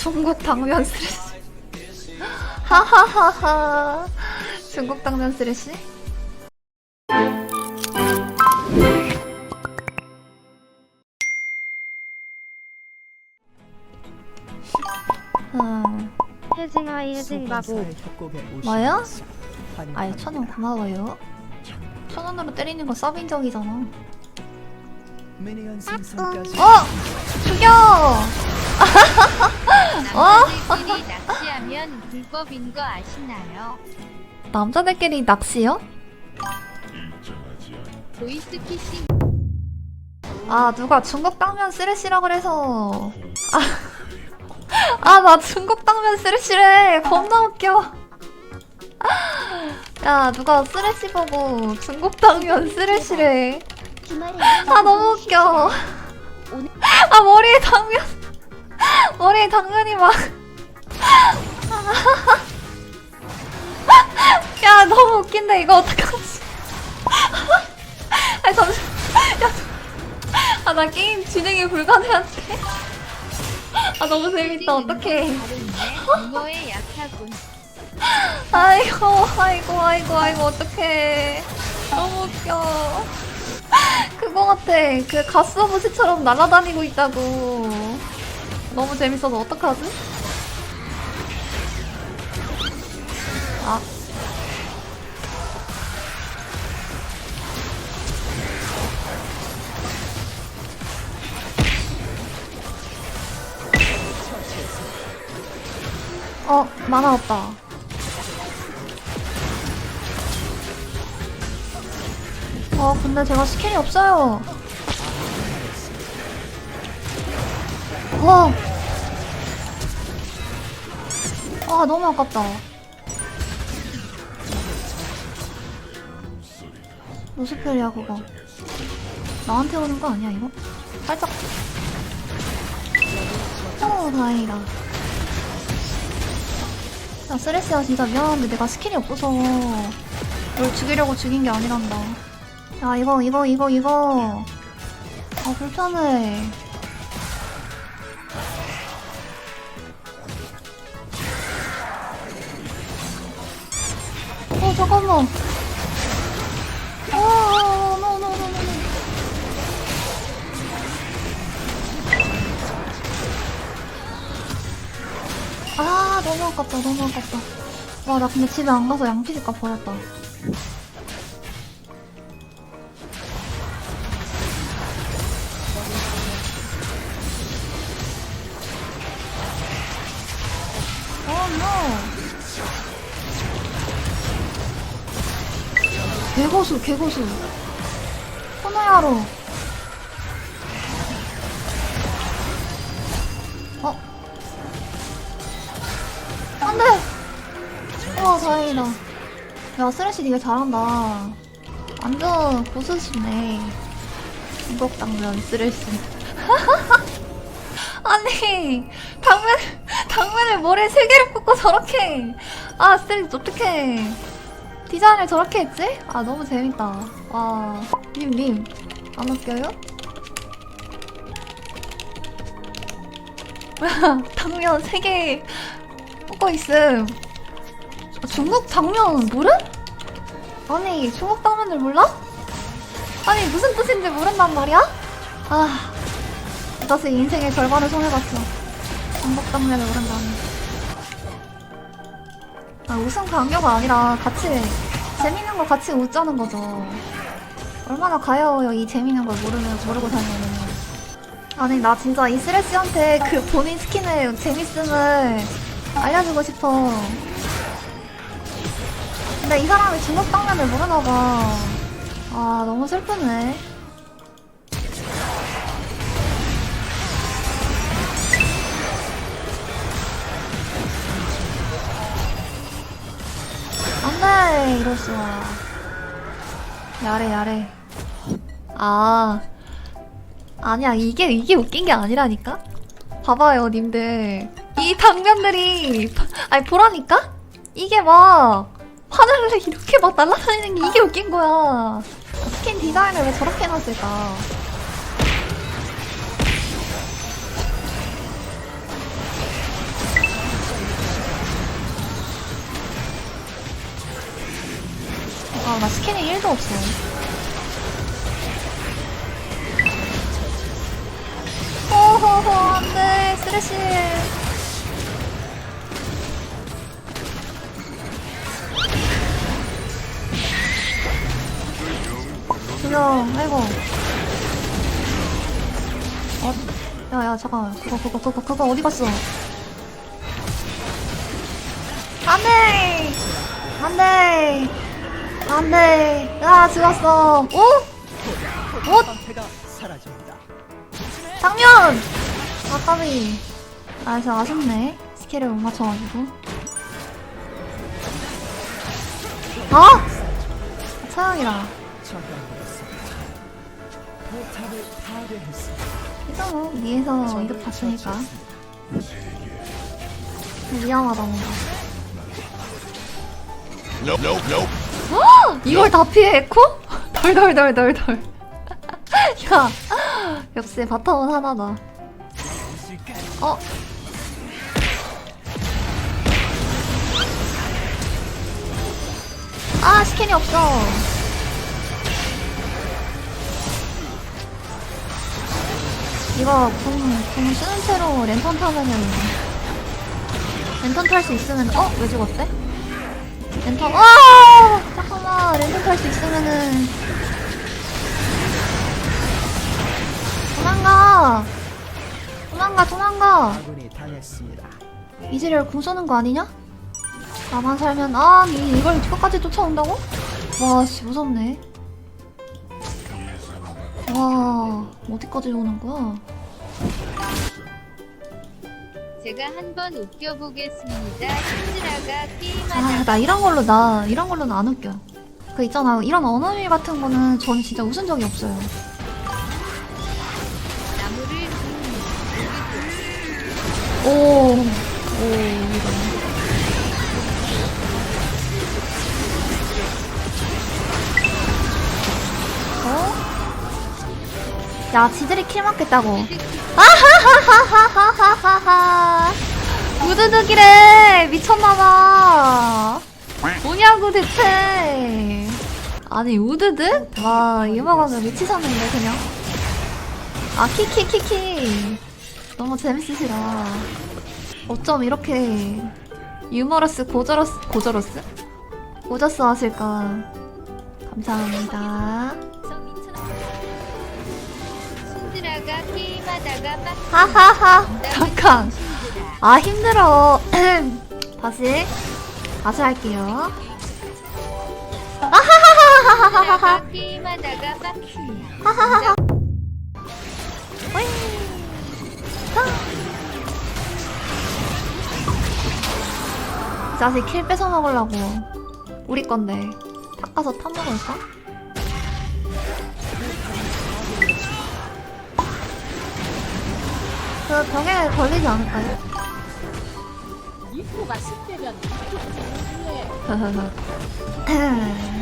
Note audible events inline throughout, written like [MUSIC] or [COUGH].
중국 당면 쓰레쉬. [LAUGHS] 하하하하. 중국 당면 쓰레쉬? 음, 혜진아이 혜진 바보 뭐요? 아이 천원 고마워요. 천 원으로 때리는 거 서빙적이잖아. 생성까지 어! 죽여! [LAUGHS] 어? 남자들끼리 [LAUGHS] 낚시하면 불법인 거 아시나요? 남자들끼리 낚시요? 보이스 피싱. 아 누가 중국 당면 쓰레쉬라 그래서. 아 나 중국 당면 쓰레쉬래. 겁나 웃겨. 야 누가 쓰레쉬 보고 중국 당면 쓰레쉬래. 아 너무 웃겨. 아 머리에 당면 [LAUGHS] 머리에 당면이 막. [LAUGHS] 야 너무 웃긴데 이거 어떡하지? [LAUGHS] 아니 잠시 아나 게임 진행이 불가능한데. 아 너무 재밌다. 어떡해. 잉어에 약하군 아이고 아이고 아이고 아이고 어떡해. 너무 웃겨. 그거 같아. 그 가스 오브 시처럼 날아다니고 있다고 너무 재밌어서 어떡하지? 아 어, 만화 없다. 어, 근데 제가 스킬이 없어요. 와. 아, 너무 아깝다. 무스펠이야, 그거. 나한테 오는 거 아니야, 이거? 살짝. 어, 다행이다. 야, 쓰레쉬야, 진짜 미안한데 내가 스킬이 없어서 널 죽이려고 죽인 게 아니란다. 야, 이거, 이거, 이거, 이거. 아, 불편해. 잠깐만. 노, 노, 노. 아, 너무 아깝다, 너무 아깝다. 와, 나 근데 집에 안 가서 양피지값 버렸다. 개고수, 개고수. 코노야로. 어? 안 돼! 와, 다행이다. 야, 쓰레쉬 되게 잘한다. 완전 고수시네. 중국 당면 쓰레쉬. [LAUGHS] 아니, 당면, 당면을 머리에 세 개를 꽂고 저렇게. 아, 쓰레쉬 어떡해. 디자인을 저렇게 했지? 아, 너무 재밌다. 와. 님, 님. 안 웃겨요? [LAUGHS] 당면 세개 꽂고 있음. 아, 중국 당면 모르? 아니, 중국 당면을 몰라? 아니, 무슨 뜻인지 모른단 말이야? 아, 다시 인생의 절반을 손해봤어. 중국 당면을 모른다니. 아, 우승 강요가 아니라 같이, 재밌는 거 같이 웃자는 거죠. 얼마나 가여워요, 이 재밌는 걸 모르면, 모르고 다니면. 아니, 나 진짜 이 쓰레쉬한테 그 본인 스킨의 재밌음을 알려주고 싶어. 근데 이 사람이 중국 당면을 모르나 봐. 아, 너무 슬프네. 이럴 수가. 야래, 야래. 아. 아니야, 이게, 이게 웃긴 게 아니라니까? 봐봐요, 님들. 이 당면들이, 아니, 보라니까? 이게 막, 하늘을 이렇게 막 날아다니는 게 이게 웃긴 거야. 스킨 디자인을 왜 저렇게 해놨을까? 스캔이 1도 없어. 호호호, 안 돼. 쓰레쉬. 죽여, 아이고. 어, 야, 야, 잠깐만. 그거, 그거, 그거, 그거 어디 갔어? 안 돼! 안 돼! 안 돼! 아, 죽었어. 오? 오? 방패가 사라집니다. 당면! 아까비. 아, 저 아쉽네. 스킬을 못 맞춰가지고. 아! 차영이라. 이거 뭐, 위에서 이득 봤으니까. 위험하다, 뭔가. 헉! [GASPS] 이걸 다 피해, 에코? [LAUGHS] 덜덜덜덜덜. [LAUGHS] 야, [GASPS] 역시 바텀은 하나다. 어? 아, 스캔이 없어. 이거 궁, 궁 쓰는 채로 랜턴 타면은 랜턴 탈 수 있으면 어? 왜 죽었대? 랜턴 아탈수 있으면은 도망가 도망가 도망가 아군이 당했습니다. 이즈리얼 궁 쏘는 거 아니냐? 나만 살면 아 니 이걸 끝까지 쫓아온다고? 와 씨 무섭네 와 어디까지 오는 거야? 제가 한번 웃겨보겠습니다. 신지라가 아, 게임하다 나 이런 걸로, 나, 이런 걸로는 안 웃겨. 그 있잖아, 이런 언어밀 같은 거는 저는 진짜 웃은 적이 없어요. 오, 오, 이런. 어? 야, 지들이 킬 맞겠다고. 아하하하하하하하. 우드득이래. 미쳤나봐. 뭐냐고 대체. 아니, 우드득? 와, 이모가면 미치셨는데, 그냥. 아, 키키키키. 너무 재밌으시다. 어쩜 이렇게 유머러스 고저러스, 고저러스? 고저스 하실까. 감사합니다. 하하하. 잠깐. 아, 힘들어. [CLEARS THROAT] 다시. 다시 할게요. 게임하다가. 아. 이 자식 킬 뺏어 먹으려고. 우리 건데. 닦아서 타 먹을까? 그 벽에 걸리지 않을까요? 이코가 습되면 [LAUGHS] [LAUGHS]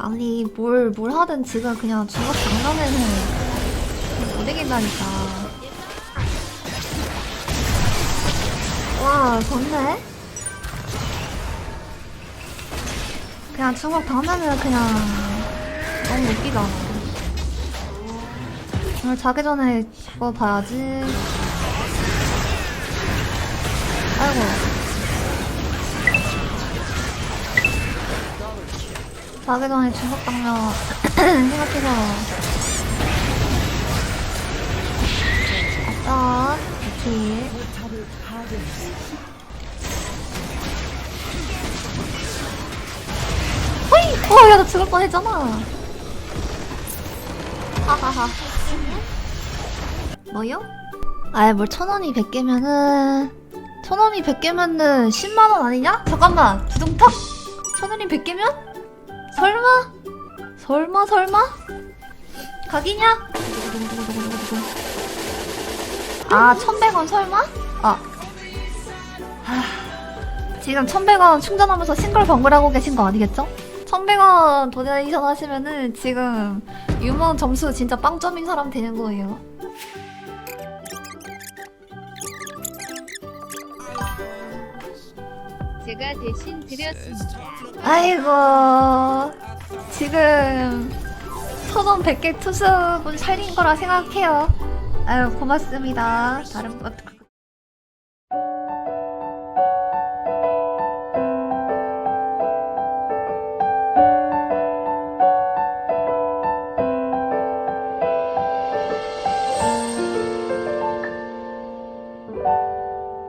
아니 뭘 뭘 하든 지금 그냥 중국 장난에는 못 이긴다니까. 와 좋네. 그냥 중국 당면은 그냥 너무 웃기다 오늘 자기 전에 그거 봐야지. 아이고 자기 전에 중국 당면 [CLEARS THROAT] 생각해서 아싸 이렇게. 호이! 어, 야, 나 죽을 뻔 했잖아. 하하하. 뭐요? 아이, 뭘천 원이 100개면은, 천 원이 100개면은 10만원 아니냐? 잠깐만, 두둥탁? 천 원이 100개면? 설마? 설마, 설마? 각이냐? 아, 1100원 설마? 아. 하, 지금 1100원 충전하면서 싱글벙글 하고 계신 거 아니겠죠? 1100원 도네이션 하시면은 지금 유머 점수 진짜 빵점인 사람 되는 거예요. 제가 대신 드렸습니다. 아이고 지금 선원 100개 투수분 살린 거라 생각해요. 아유 고맙습니다. 다른 분